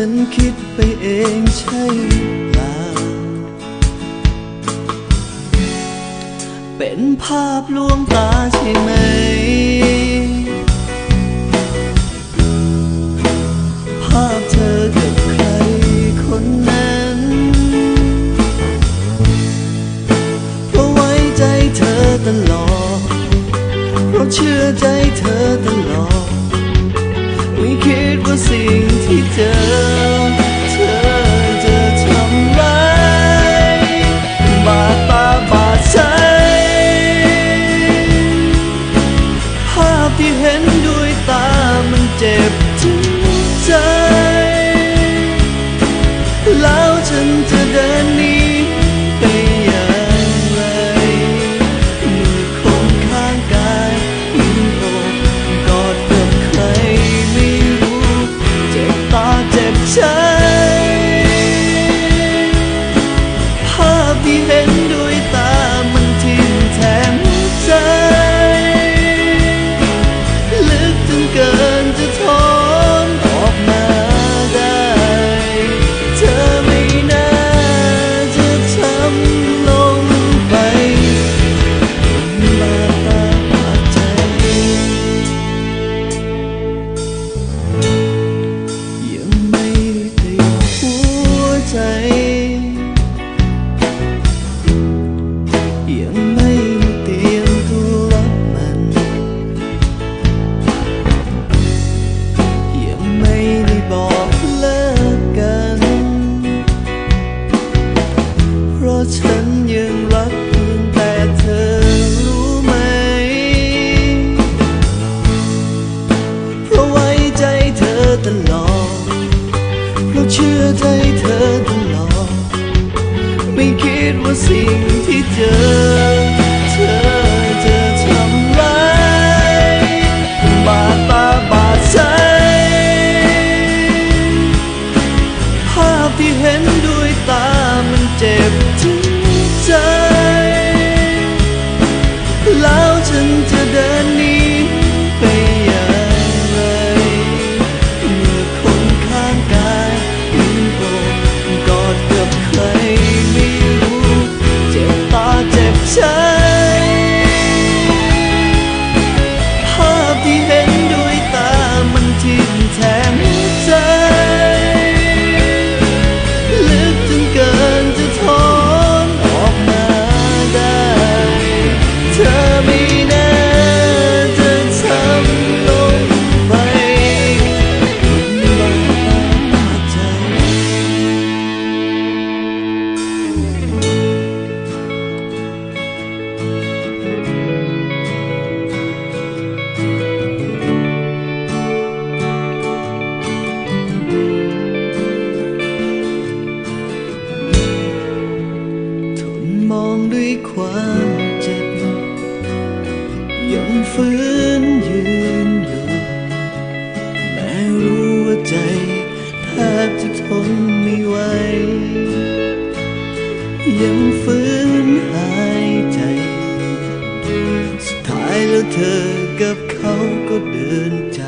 ฉันคิดไปเองใช่เปล่า เป็นภาพลวงตาใช่ไหม ภาพเธอกับใครคนนั้น เพราะไว้ใจเธอตลอด เพราะเชื่อใจเธอ thì hến đôi ta. เชื่อใจเธอตลอด ไม่คิดว่าสิ่งที่เจอ มองด้วยความเจ็บ ยังฝืนยืนอยู่ แม้รู้ว่าใจแทบจะทนไม่ไหว ยังฝืนหายใจ สุดท้ายแล้วเธอกับเขาก็เดินจาก